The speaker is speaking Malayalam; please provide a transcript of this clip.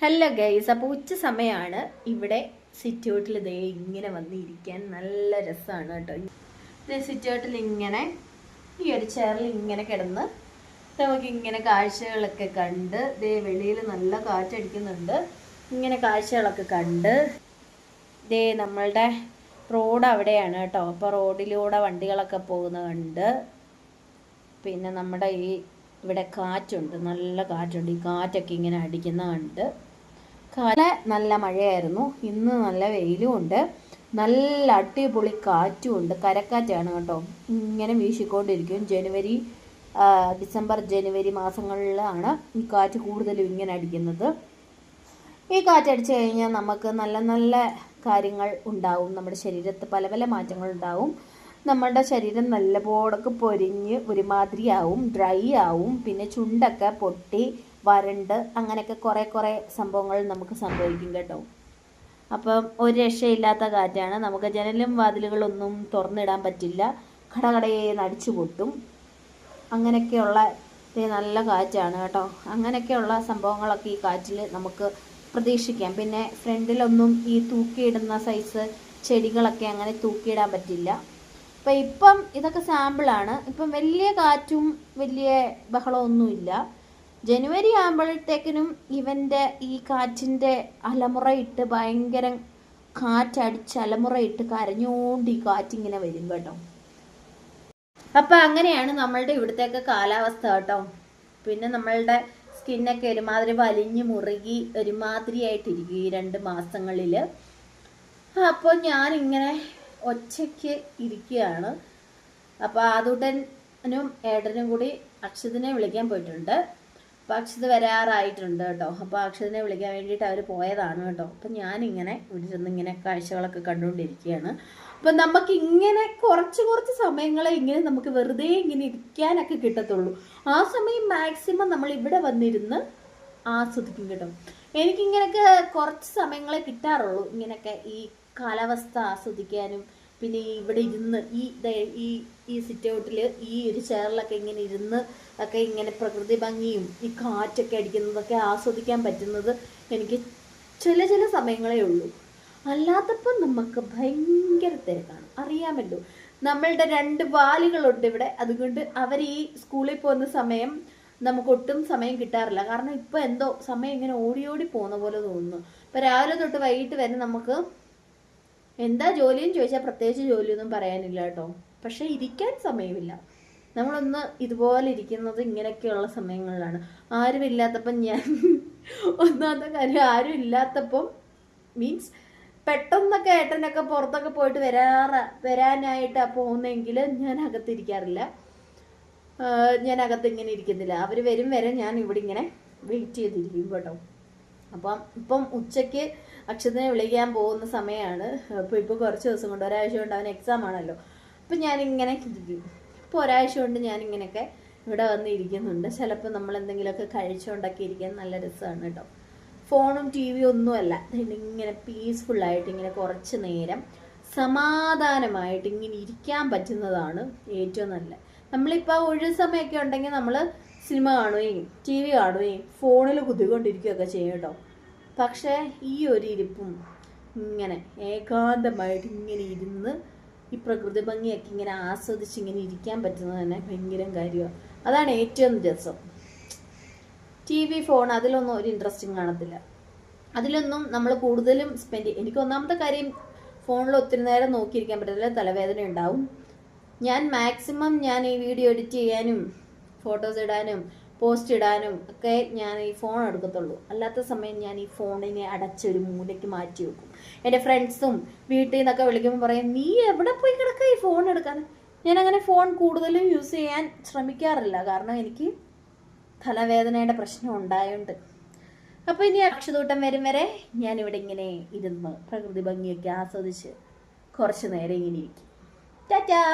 ഹലോ ഗൈസ് അപ്പോൾ ഉച്ച സമയമാണ് ഇവിടെ സിറ്റി ഔട്ടിൽ ദേ ഇങ്ങനെ വന്നിരിക്കാൻ നല്ല രസമാണ് കേട്ടോ. ദേ സിറ്റൗട്ടിൽ ഇങ്ങനെ ഈ ഒരു ചെയറിൽ ഇങ്ങനെ കിടന്ന് നമുക്ക് ഇങ്ങനെ കാഴ്ചകളൊക്കെ കണ്ട് ദേ വെളിയിൽ നല്ല കാറ്റടിക്കുന്നുണ്ട്. ഇങ്ങനെ കാഴ്ചകളൊക്കെ കണ്ട് ദേ നമ്മളുടെ റോഡ് അവിടെയാണ് കേട്ടോ. അപ്പോൾ റോഡിലൂടെ വണ്ടികളൊക്കെ പോകുന്ന കണ്ട് പിന്നെ നമ്മുടെ ഈ ഇവിടെ കാറ്റുണ്ട് നല്ല കാറ്റുണ്ട്. ഈ കാറ്റൊക്കെ ഇങ്ങനെ അടിക്കുന്ന കണ്ട് കാല നല്ല മഴയായിരുന്നു. ഇന്ന് നല്ല വെയിലും ഉണ്ട്. നല്ല അടിപൊളി കാറ്റും ഉണ്ട്. കരക്കാറ്റാണ് കേട്ടോ. ഇങ്ങനെ വീശിക്കൊണ്ടിരിക്കും. ജനുവരി ഡിസംബർ ജനുവരി മാസങ്ങളിലാണ് ഈ കാറ്റ് കൂടുതലും ഇങ്ങനെ അടിക്കുന്നത്. ഈ കാറ്റടിച്ചു കഴിഞ്ഞാൽ നമുക്ക് നല്ല നല്ല കാര്യങ്ങൾ ഉണ്ടാവും. നമ്മുടെ ശരീരത്ത് പല പല മാറ്റങ്ങൾ ഉണ്ടാവും. നമ്മുടെ ശരീരം നല്ല നല്ലപോടൊക്കെ പൊരിഞ്ഞ് ഒരുമാതിരിയാവും. ഡ്രൈ ആവും. പിന്നെ ചുണ്ടൊക്കെ പൊട്ടി വരണ്ട് അങ്ങനെയൊക്കെ കുറേ കുറേ സംഭവങ്ങൾ നമുക്ക് സംഭവിക്കും കേട്ടോ. അപ്പം ഒരു രക്ഷയില്ലാത്ത കാറ്റാണ്. നമുക്ക് ജനലും വാതിലുകളൊന്നും തുറന്നിടാൻ പറ്റില്ല. കടകടയെ നടിച്ചു പൊട്ടും. അങ്ങനെയൊക്കെയുള്ള നല്ല കാറ്റാണ് കേട്ടോ. അങ്ങനെയൊക്കെയുള്ള സംഭവങ്ങളൊക്കെ ഈ കാറ്റിൽ നമുക്ക് പ്രതീക്ഷിക്കാം. പിന്നെ ഫ്രണ്ടിലൊന്നും ഈ തൂക്കിയിടുന്ന സൈസ് ചെടികളൊക്കെ അങ്ങനെ തൂക്കിയിടാൻ പറ്റില്ല. അപ്പം ഇപ്പം ഇതൊക്കെ സാമ്പിളാണ്. ഇപ്പം വലിയ കാറ്റും വലിയ ബഹളമൊന്നുമില്ല. ജനുവരി ആകുമ്പോഴത്തേക്കിനും ഇവന്റെ ഈ കാറ്റിന്റെ അലമുറയിട്ട് ഭയങ്കര കാറ്റടിച്ച് അലമുറയിട്ട് കരഞ്ഞോണ്ട് ഈ കാറ്റിങ്ങനെ വരും കേട്ടോ. അപ്പൊ അങ്ങനെയാണ് നമ്മളുടെ ഇവിടുത്തെയൊക്കെ കാലാവസ്ഥ കേട്ടോ. പിന്നെ നമ്മളുടെ സ്കിന്നൊക്കെ ഒരുമാതിരി വലിഞ്ഞു മുറുകി ഒരുമാതിരി ആയിട്ടിരിക്കും ഈ രണ്ട് മാസങ്ങളിൽ. അപ്പോൾ ഞാൻ ഇങ്ങനെ ഒച്ചയ്ക്ക് ഇരിക്കുകയാണ്. അപ്പോൾ ആദൂട്ടനും ഏട്ടനും കൂടി അക്ഷതിനെ വിളിക്കാൻ പോയിട്ടുണ്ട്. അപ്പോൾ അക്ഷത് വരാറായിട്ടുണ്ട് കേട്ടോ. അപ്പോൾ അക്ഷതിനെ വിളിക്കാൻ വേണ്ടിയിട്ട് അവർ പോയതാണ് കേട്ടോ. അപ്പം ഞാനിങ്ങനെ ഇരുന്ന് ഇങ്ങനെ കാഴ്ചകളൊക്കെ കണ്ടുകൊണ്ടിരിക്കുകയാണ്. അപ്പം നമുക്ക് ഇങ്ങനെ കുറച്ച് കുറച്ച് സമയങ്ങളെ ഇങ്ങനെ നമുക്ക് വെറുതെ ഇങ്ങനെ ഇരിക്കാനൊക്കെ കിട്ടത്തുള്ളൂ. ആ സമയം മാക്സിമം നമ്മൾ ഇവിടെ വന്നിരുന്ന് ആസ്വദിക്കും കേട്ടോ. എനിക്കിങ്ങനെയൊക്കെ കുറച്ച് സമയങ്ങളെ കിട്ടാറുള്ളൂ. ഇങ്ങനെയൊക്കെ ഈ കാലാവസ്ഥ ആസ്വദിക്കാനും പിന്നെ ഇവിടെ ഇരുന്ന് ഈ ഈ ഈ സിറ്റ് ഔട്ടിൽ ഈ ഒരു ചെയറിലൊക്കെ ഇങ്ങനെ ഇരുന്ന് ഒക്കെ ഇങ്ങനെ പ്രകൃതി ഭംഗിയും ഈ കാറ്റൊക്കെ അടിക്കുന്നതൊക്കെ ആസ്വദിക്കാൻ പറ്റുന്നത് എനിക്ക് ചില ചില സമയങ്ങളേ ഉള്ളൂ. അല്ലാത്തപ്പോൾ നമുക്ക് ഭയങ്കര തിരക്കാണ്. അറിയാമല്ലോ. നമ്മളുടെ രണ്ട് വാലുകളുണ്ട് ഇവിടെ. അതുകൊണ്ട് അവർ ഈ സ്കൂളിൽ പോകുന്ന സമയം നമുക്ക് ഒട്ടും സമയം കിട്ടാറില്ല. കാരണം ഇപ്പോൾ എന്തോ സമയം ഇങ്ങനെ ഓടി ഓടി പോകുന്ന പോലെ തോന്നുന്നു. ഇപ്പൊ രാവിലെ തൊട്ട് വൈകിട്ട് വരെ നമുക്ക് എന്താ ജോലിയും ചോദിച്ചാൽ പ്രത്യേകിച്ച് ജോലിയൊന്നും പറയാനില്ല കേട്ടോ. പക്ഷെ ഇരിക്കാൻ സമയമില്ല. നമ്മളൊന്ന് ഇതുപോലെ ഇരിക്കുന്നത് ഇങ്ങനെയൊക്കെയുള്ള സമയങ്ങളിലാണ്. ആരും ഇല്ലാത്തപ്പം ഞാൻ ഒന്നാമത്തെ കാര്യം ആരും ഇല്ലാത്തപ്പം മീൻസ് പെട്ടെന്നൊക്കെ ഏട്ടനൊക്കെ പുറത്തൊക്കെ പോയിട്ട് വരാറ വരാനായിട്ട് പോകുന്നെങ്കിൽ ഞാൻ അകത്തിരിക്കാറില്ല. ഞാൻ അകത്ത് ഇങ്ങനെ ഇരിക്കുന്നില്ല. അവർ വരും വരെ ഞാൻ ഇവിടെ ഇങ്ങനെ വെയിറ്റ് ചെയ്തിരിക്കും കേട്ടോ. അപ്പം ഇപ്പം ഉച്ചയ്ക്ക് അക്ഷതനെ വിളിക്കാൻ പോകുന്ന സമയമാണ് അപ്പോൾ ഇപ്പോൾ കുറച്ച് ദിവസം കൊണ്ട് ഒരാഴ്ച കൊണ്ട് അവൻ എക്സാം ആണല്ലോ. അപ്പം ഞാനിങ്ങനെ ഇരിക്കും ഇപ്പോൾ ഒരാഴ്ച കൊണ്ട് ഞാനിങ്ങനെയൊക്കെ ഇവിടെ വന്ന് ഇരിക്കുന്നുണ്ട് ചിലപ്പോൾ നമ്മൾ എന്തെങ്കിലുമൊക്കെ കഴിച്ചുകൊണ്ടൊക്കെ ഇരിക്കാൻ നല്ല രസമാണ് കേട്ടോ. ഫോണും ടി വി ഒന്നുമല്ല. ഇങ്ങനെ പീസ്ഫുള്ളായിട്ട് ഇങ്ങനെ കുറച്ച് നേരം സമാധാനമായിട്ട് ഇങ്ങനെ ഇരിക്കാൻ പറ്റുന്നതാണ് ഏറ്റവും നല്ലത്. നമ്മളിപ്പോൾ ഒഴിവ് സമയമൊക്കെ ഉണ്ടെങ്കിൽ നമ്മൾ സിനിമ കാണുകയും ടി വി കാണുകയും ഫോണിൽ കുത്തിക്കൊണ്ടിരിക്കുകയൊക്കെ ചെയ്യും കേട്ടോ. പക്ഷേ ഈ ഒരു ഇരിപ്പും ഇങ്ങനെ ഏകാന്തമായിട്ട് ഇങ്ങനെ ഇരുന്ന് ഈ പ്രകൃതി ഭംഗിയൊക്കെ ഇങ്ങനെ ആസ്വദിച്ച് ഇങ്ങനെ ഇരിക്കാൻ പറ്റുന്നത് തന്നെ ഭയങ്കര കാര്യമാണ് അതാണ് ഏറ്റവും രസം. ടി വി ഫോൺ അതിലൊന്നും ഒരു ഇൻട്രസ്റ്റിംഗ് കാണത്തില്ല. അതിലൊന്നും നമ്മൾ കൂടുതലും സ്പെൻഡ് എനിക്ക് ഒന്നാമത്തെ കാര്യം ഫോണിൽ ഒത്തിരി നേരം നോക്കിയിരിക്കാൻ പറ്റത്തില്ല തലവേദന ഉണ്ടാവും ഞാൻ മാക്സിമം ഞാൻ ഈ വീഡിയോ എഡിറ്റ് ചെയ്യാനും ഫോട്ടോസ് ഇടാനും പോസ്റ്റ് ഇടാനും ഒക്കെ ഞാൻ ഈ ഫോൺ എടുക്കത്തുള്ളൂ. അല്ലാത്ത സമയം ഞാൻ ഈ ഫോണിനെ അടച്ചൊരു മൂലയ്ക്ക് മാറ്റി വെക്കും. എന്റെ ഫ്രണ്ട്സും വീട്ടിൽ നിന്നൊക്കെ വിളിക്കുമ്പോൾ പറയും നീ എവിടെ പോയി കിടക്കുക ഈ ഫോൺ എടുക്കാൻ? ഞാൻ അങ്ങനെ ഫോൺ കൂടുതലും യൂസ് ചെയ്യാൻ ശ്രമിക്കാറില്ല. കാരണം എനിക്ക് തലവേദനയുടെ പ്രശ്നം ഉണ്ടായുണ്ട്. അപ്പോൾ ഇനി അക്ഷതൂട്ടം വരും വരെ ഞാനിവിടെ ഇങ്ങനെ ഇരുന്ന് പ്രകൃതി ഭംഗിയൊക്കെ ആസ്വദിച്ച് കുറച്ച് നേരം ഇങ്ങനെ ഇരിക്കും. ടാറ്റാ!